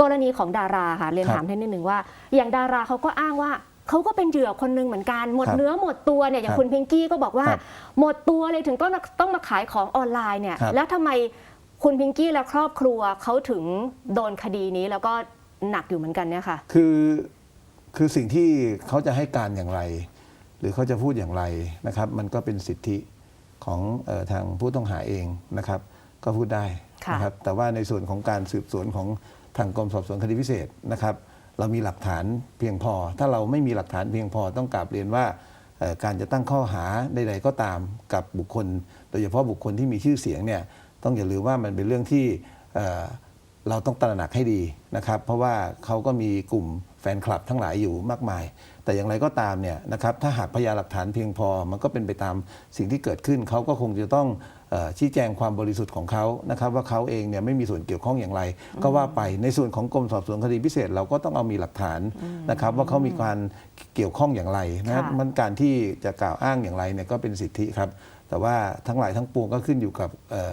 กรณีของดาราค่ะเรียนครับถามท่านนิดนึงว่า อย่างดาราเขาก็อ้างว่าเขาก็เป็นเหยื่อคนหนึงเหมือนกัน หมดครับเนื้อหมดตัวเนี่ยอย่าครังบคุณพิงกี้ก็บอกว่าครับหมดตัวเลยถึงต้องต้องมาขายของออนไลน์เนี่ยครับแล้วทำไมคุณพิงกี้และครอบครัวเขาถึงโดนคดีนี้แล้วก็หนักอยู่เหมือนกันเนี่ยค่ะคือคือสิ่งที่เขาจะให้การอย่างไร หรือเขาจะพูดอย่างไรนะครับ มันก็เป็นสิทธิของเออทางผู้ต้องหาเองนะครับ ก็พูดได้ค่ะนะครับแต่ว่าในส่วนของการสืบสวนของ ทางกรมสอบสวนคดีพิเศษนะครับ เรามีหลักฐานเพียงพอ ถ้าเราไม่มีหลักฐานเพียงพอต้องกราบเรียนว่าการจะตั้งข้อหาใดๆก็ตามกับบุคคล โดยเฉพาะบุคคลที่มีชื่อเสียงเนี่ยต้องอย่าลืมว่ามันเป็นเรื่องที่เราต้องตระหนักให้ดีนะครับ เพราะว่าเขาก็มีกลุ่ม ฟนคลับทั้งหลายอยู่มากมาย แต่อย่างไรก็ตามเนี่ยนะครับถ้าหากพยานหลักฐานเพียงพอมันก็เป็นไปตามสิ่งที่เกิดขึ้นเขาก็คงจะต้องเออชี้แจงความบริสุทธิ์ของเขานะครับว่าเขาเองเนี่ยไม่มีส่วนเกี่ยวข้องอย่างไร ก็ว่าไปในส่วนของกรมสอบสวนคดีพิเศษ เราก็ต้องเอามีหลักฐานนะครับว่าเขามีการเกี่ยวข้องอย่างไรนะค่ะมันการที่จะกล่าวอ้างอย่างไรเนี่ยก็เป็นสิทธิครับ แต่ว่าทั้งหลายทั้งปวงก็ขึ้นอยู่กับเอ่อ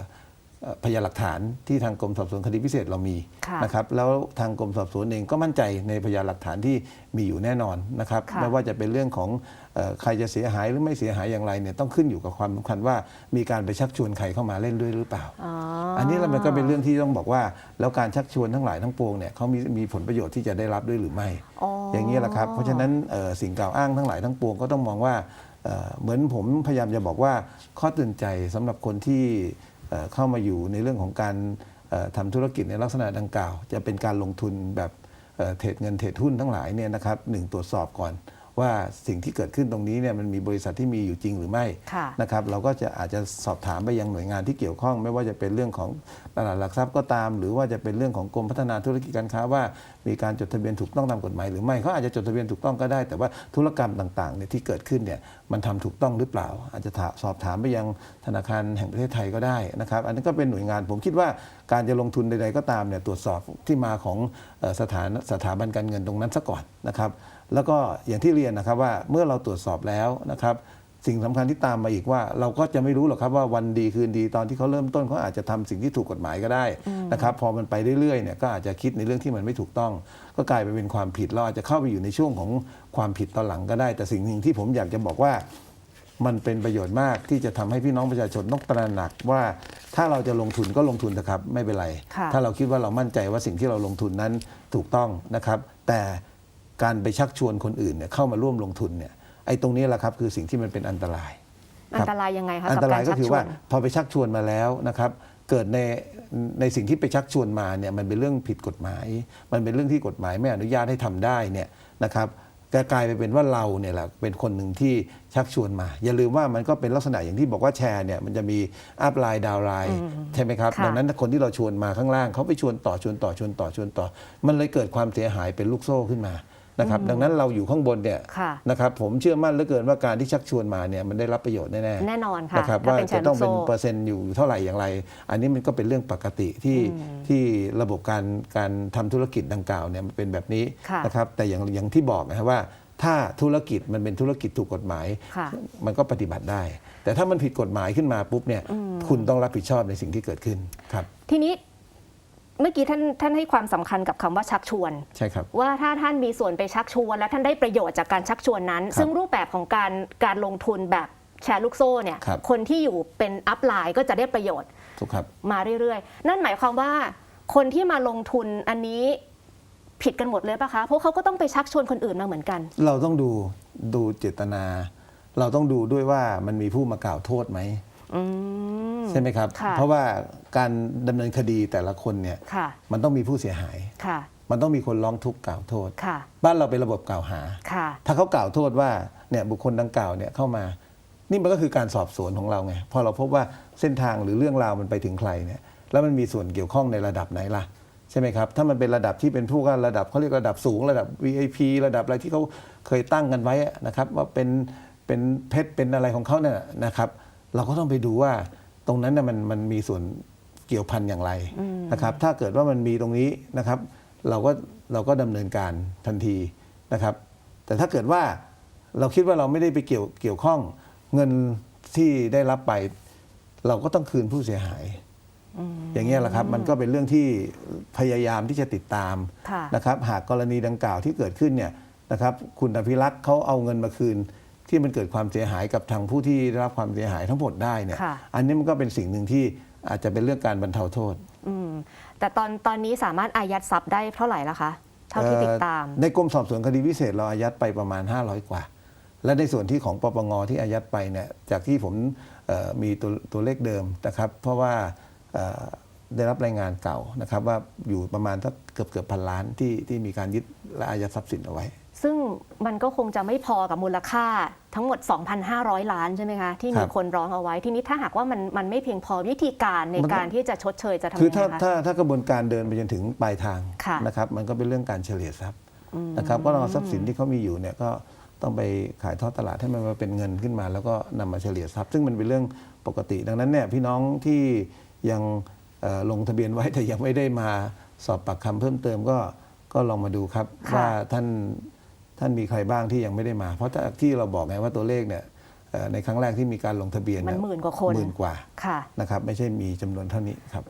เอ่อ พยานหลักฐานที่ทางกรมสอบสวนคดีพิเศษเรามีค่ะนะครับแล้วทางกรมสอบสวนเองก็มั่นใจในพยานหลักฐานที่มีอยู่แน่นอนนะครับค่ะไม่ว่าจะเป็นเรื่องของเอ่อใครจะเสียหายหรือไม่เสียหายอย่างไรเนี่ยต้องขึ้นอยู่กับความสำคัญว่ามีการไปชักชวนใครเข้ามาเล่นด้วยหรือเปล่าอ๋ออันนี้มันก็เป็นเรื่องที่ต้องบอกว่า แล้วการชักชวนทั้งหลายทั้งปวงเนี่ยเขามีมีผลประโยชน์ที่จะได้รับด้วยหรือไม่อ๋อออย่างนี้แหละครับเพราะฉะนั้นเอ่อสิ่งกล่าวอ้างทั้งหลายทั้งปวงก็ต้องมองว่าเอ่อเหมือนผมพยายามจะบอกว่าข้อเตือนใจสำหรับคนที่ เข้ามาอยู่ในเรื่องของการเอ่อทำธุรกิจในลักษณะดังกล่าว จะเป็นการลงทุนแบบเอ่อเทรดเงินเทรดหุ้นทั้งหลายเนี่ยนะครับหนึ่งตรวจสอบก่อน ว่าสิ่งที่เกิดขึ้นตรงนี้เนี่ยมันมีบริษัทที่มีอยู่จริงหรือไม่ค่ะนะครับเราก็จะอาจจะสอบถามไปยังหน่วยงานที่เกี่ยวข้อง ไม่ว่าจะเป็นเรื่องของตลาดหลักทรัพย์ก็ตาม หรือว่าจะเป็นเรื่องของกรมพัฒนาธุรกิจการค้าว่า มีการจดทะเบียนถูกต้องตามกฎหมายหรือไม่เขาอาจจะจดทะเบียนถูกต้องก็ได้ แต่ว่าธุรกรรมต่างๆเนี่ยที่เกิดขึ้นเนี่ยมันทำถูกต้องหรือเปล่า อาจจะถามสอบถามไปยังธนาคารแห่งประเทศไทยก็ได้นะครับ อันนี้นก็เป็นหน่วยงานผมคิดว่าการจะลงทุนใดๆก็ตามเนี่ยตรวจสอบที่มาของเอ่อสถานสถาบันการเงินตรงนั้นซะก่อนนะครับ แล้วก็อย่างที่เรียนนะครับว่าเมื่อเราตรวจสอบแล้วนะครับสิ่งสำคัญที่ตามมาอีกว่า เราก็จะไม่รู้หรอกครับว่าวันดีคืนดีตอนที่เขาเริ่มต้นเขาอาจจะทำสิ่งที่ถูกกฎหมายก็ได้นะครับพอมันไปเรื่อยๆเนี่ยก็อาจจะคิดในเรื่องที่มันไม่ถูกต้อง ก็กลายไปเป็นความผิดเราอาจจะเข้าไปอยู่ในช่วงของความผิดตอนหลังก็ได้ แต่สิ่งหนึ่งที่ผมอยากจะบอกว่า มันเป็นประโยชน์มากที่จะทำให้พี่น้องประชาชนต้องตระหนักว่า ถ้าเราจะลงทุนก็ลงทุนนะครับไม่เป็นไรค่ะถ้าเราคิดว่าเรามั่นใจว่าสิ่งที่เราลงทุนนั้นถูกต้องนะครับ แต่ การไปชักชวนคนอื่นเนี่ยเข้ามาร่วมลงทุนเนี่ยไอ้ตรงนี้แหละครับคือสิ่งที่มันเป็นอันตราย อันตรายยังไงคะอันกับตการรายก็ชักคือชวว่านพอไปชักชวนมาแล้วนะครับ เกิดในในสิ่งที่ไปชักชวนมาเนี่ยมันเป็นเรื่องผิดกฎหมาย มันเป็นเรื่องที่กฎหมายไม่อนุญาตให้ทำได้เนี่ยนะครับก็กลายไปเป็นว่าเราเนี่ยแหละเป็นคนหนึ่งที่ชักชวนมา อย่าลืมว่ามันก็เป็นลักษณะอย่างที่บอกว่าแชร์เนี่ยมันจะมีอัพไลน์ดาวไลน์ใช่ไหมครับค่ะดังนั้นคนที่เราชวนมาข้างล่างเขาไปชวนต่อชวนต่อชวนต่อชวนต่อ มันเลยเกิดความเสียหายเป็นลูกโซ่ขึ้นมา นะครับดังนั้นเราอยู่ข้างบนเนี่ยค่ะนะครับผมเชื่อมั่นเหลือเกินว่าการที่ชักชวนมาเนี่ยมันได้รับประโยชน์แน่ๆแน่นอนค่ะนะครับถ้าว่าเป็นแชจะร์ต้ลูองกเป็นโซ่เปอร์เซ็นต์อยู่เท่าไหร่อย่างไร อันนี้มันก็เป็นเรื่องปกติที่ที่ระบบการการทำธุรกิจดังกล่าวเนี่ยมันเป็นแบบนี้ค่ะนะครับแต่อย่างอย่างที่บอกนะครับว่าถ้าธุรกิจมันเป็นธุรกิจถูกกฎหมายค่ะมันก็ปฏิบัติได้ แต่ถ้ามันผิดกฎหมายขึ้นมาปุ๊บเนี่ยคุณต้องรับผิดชอบในสิ่งที่เกิดขึ้นครับ ทีนี้ เมื่อกี้ท่านท่านให้ความสำคัญกับคำว่าชักชวนใช่ครับว่าถ้าท่านมีส่วนไปชักชวน และท่านได้ประโยชน์จากการชักชวนนั้นครับซึ่งรูปแบบของการการลงทุนแบบแชร์ลูกโซ่เนี่ยครับคนที่อยู่เป็นอัพไลน์ก็จะได้ประโยชน์ถูกครับมาเรื่อยๆ นั่นหมายความว่าคนที่มาลงทุนอันนี้ผิดกันหมดเลยปะคะ เพราะเขาก็ต้องไปชักชวนคนอื่นมาเหมือนกัน เราต้องดูดูเจตนา เราต้องดูด้วยว่ามันมีผู้มากล่าวโทษไหม อืม ใช่ไหมครับ ค่ะ เพราะว่าการดำเนินคดีแต่ละคนเนี่ยค่ะ มันต้องมีผู้เสียหาย ค่ะ มันต้องมีคนร้องทุกข์กล่าวโทษ ค่ะ บ้านเราเป็นระบบกล่าวหา ค่ะ ถ้าเขากล่าวโทษว่าเนี่ยบุคคลดังกล่าวเนี่ยเข้ามา นี่มันก็คือการสอบสวนของเราไงพอเราพบว่าเส้นทางหรือเรื่องราวมันไปถึงใครเนี่ยแล้วมันมีส่วนเกี่ยวข้องในระดับไหนล่ะใช่ไหมครับ ถ้ามันเป็นระดับที่เป็นผู้ว่าระดับเขาเรียกระดับสูงระดับ VIP ระดับอะไรที่เขาเคยตั้งกันไว้นะครับ ว่าเป็นเป็นเพชรเป็นอะไรของเขาเนี่ยนะครับ เราก็ต้องไปดูว่าตรงนั้นน่ะมันมันมีส่วนเกี่ยวพันอย่างไรนะครับ ถ้าเกิดว่ามันมีตรงนี้นะครับ เราก็เราก็ดำเนินการทันทีนะครับ แต่ถ้าเกิดว่าเราคิดว่าเราไม่ได้ไปเกี่ยวเกี่ยวข้องเงินที่ได้รับไป เราก็ต้องคืนผู้เสียหายอย่างเงี้ยแหละครับมันก็เป็นเรื่องที่พยายามที่จะติดตามค่ะนะครับ หากกรณีดังกล่าวที่เกิดขึ้นเนี่ยนะครับ คุณอภิรักษ์เขาเอาเงินมาคืน ที่มันเกิดความเสียหายกับทางผู้ที่ได้รับความเสียหายทั้งหมดได้เนี่ยค่ะ อันนี้มันก็เป็นสิ่งหนึ่งที่อาจจะเป็นเรื่องการบรรเทาโทษอืมแต่ตอนตอนนี้สามารถอายัดทรัพย์ได้เท่าไหร่ละคะ เท่าที่ติดตาม เอ่อในกรมสอบสวนคดีพิเศษเราอายัดไปประมาณ 500 กว่า และในส่วนที่ของปปงที่อายัดไปเนี่ยจากที่ผมเอ่อมีตัวตัวเลขเดิมนะครับ เพราะว่าเอ่อได้รับรายงานเก่านะครับ ว่าอยู่ประมาณสักเกือบเกือบพันล้านที่ที่มีการยึดและอายัดทรัพย์สินเอาไว้ ซึ่งมันก็คงจะไม่พอกับมูลค่าทั้งหมด 2,500 ล้านใช่ไหมคะ ที่คมีรับคนร้องเอาไว้ ทีนี้ถ้าหากว่ามันมันไม่เพียงพอวิธีการในมันก็การที่จะชดเชยจะทำคือยังไงถ้าคะถ้าถ้ากระบวนการเดินไปจนถึงปลายทางค่ะนะครับมันก็เป็นเรื่องการเฉลี่ยทรัพย์นะครับก็เราเอาทรัพย์สินที่เขามีอยู่เนี่ยก็ต้องไปขายทอดตลาดให้มันมาเป็นเงินขึ้นมา แล้วก็นำมาเฉลี่ยทรัพย์ ซึ่งมันเป็นเรื่องปกติ ดังนั้นเนี่ยพี่น้องที่ยังเอ่อลงทะเบียนไว้แต่ยังไม่ได้มาสอบปากคำเพิ่มเติมก็ก็ลองมาดูครับค่ะว่าท่าน ท่านมีใครบ้างที่ยังไม่ได้มา เพราะถ้าที่เราบอกไงว่าตัวเลขเนี่ยเอ่อในครั้งแรกที่มีการลงทะเบียนมันเยหมื่นกว่าคนหมื่นกว่าค่ะนะครับไม่ใช่มีจำนวนเท่านี้ครับ